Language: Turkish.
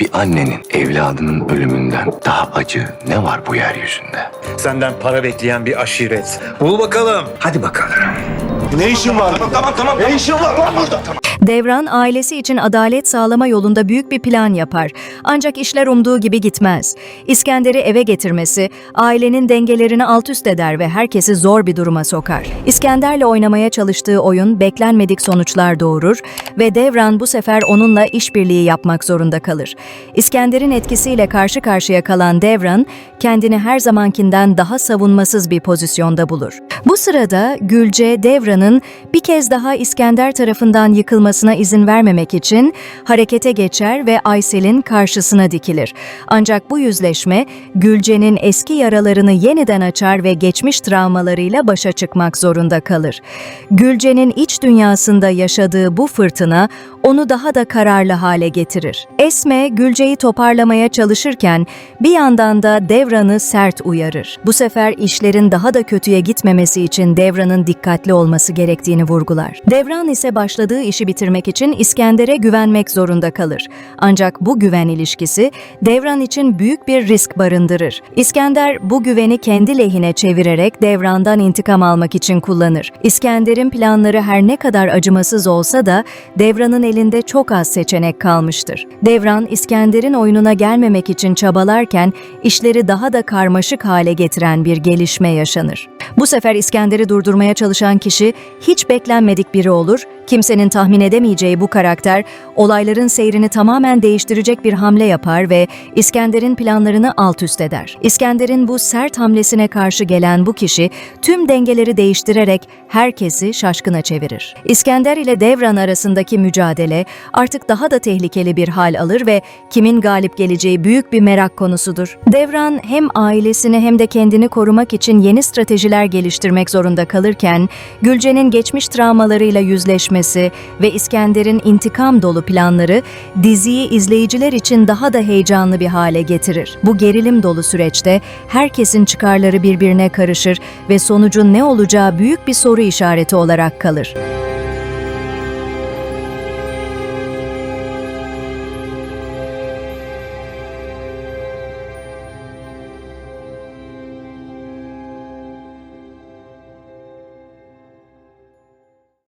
Bir annenin evladının ölümünden daha acı ne var bu yeryüzünde? Senden para bekleyen bir aşiret. Bul bakalım. Hadi bakalım. Ne işin var? Tamam tamam tamam. Ne işin var lan burada? Devran ailesi için adalet sağlama yolunda büyük bir plan yapar. Ancak işler umduğu gibi gitmez. İskender'i eve getirmesi ailenin dengelerini alt üst eder ve herkesi zor bir duruma sokar. İskender'le oynamaya çalıştığı oyun beklenmedik sonuçlar doğurur ve Devran bu sefer onunla işbirliği yapmak zorunda kalır. İskender'in etkisiyle karşı karşıya kalan Devran kendini her zamankinden daha savunmasız bir pozisyonda bulur. Bu sırada Gülce Devran'ın bir kez daha İskender tarafından yıkılmasına izin vermemek için harekete geçer ve Aysel'in karşısına dikilir. Ancak bu yüzleşme Gülce'nin eski yaralarını yeniden açar ve geçmiş travmalarıyla başa çıkmak zorunda kalır. Gülce'nin iç dünyasında yaşadığı bu fırtına onu daha da kararlı hale getirir. Esme Gülce'yi toparlamaya çalışırken bir yandan da Devran'ı sert uyarır. Bu sefer işlerin daha da kötüye gitmemesi için Devran'ın dikkatli olması gerektiğini vurgular. Devran ise başladığı işi bitirmek için İskender'e güvenmek zorunda kalır. Ancak bu güven ilişkisi Devran için büyük bir risk barındırır. İskender bu güveni kendi lehine çevirerek Devran'dan intikam almak için kullanır. İskender'in planları her ne kadar acımasız olsa da Devran'ın elinde çok az seçenek kalmıştır. Devran, İskender'in oyununa gelmemek için çabalarken işleri daha da karmaşık hale getiren bir gelişme yaşanır. Bu sefer İskender'i durdurmaya çalışan kişi hiç beklenmedik biri olur, kimsenin tahmin edemeyeceği bu karakter olayların seyrini tamamen değiştirecek bir hamle yapar ve İskender'in planlarını alt üst eder. İskender'in bu sert hamlesine karşı gelen bu kişi tüm dengeleri değiştirerek herkesi şaşkına çevirir. İskender ile Devran arasındaki mücadele artık daha da tehlikeli bir hal alır ve kimin galip geleceği büyük bir merak konusudur. Devran hem ailesini hem de kendini korumak için yeni stratejiler geliştirmek zorunda kalırken Gülce'nin geçmiş travmalarıyla yüzleşmesi ve İskender'in intikam dolu planları diziyi izleyiciler için daha da heyecanlı bir hale getirir. Bu gerilim dolu süreçte herkesin çıkarları birbirine karışır ve sonucun ne olacağı büyük bir soru işareti olarak kalır.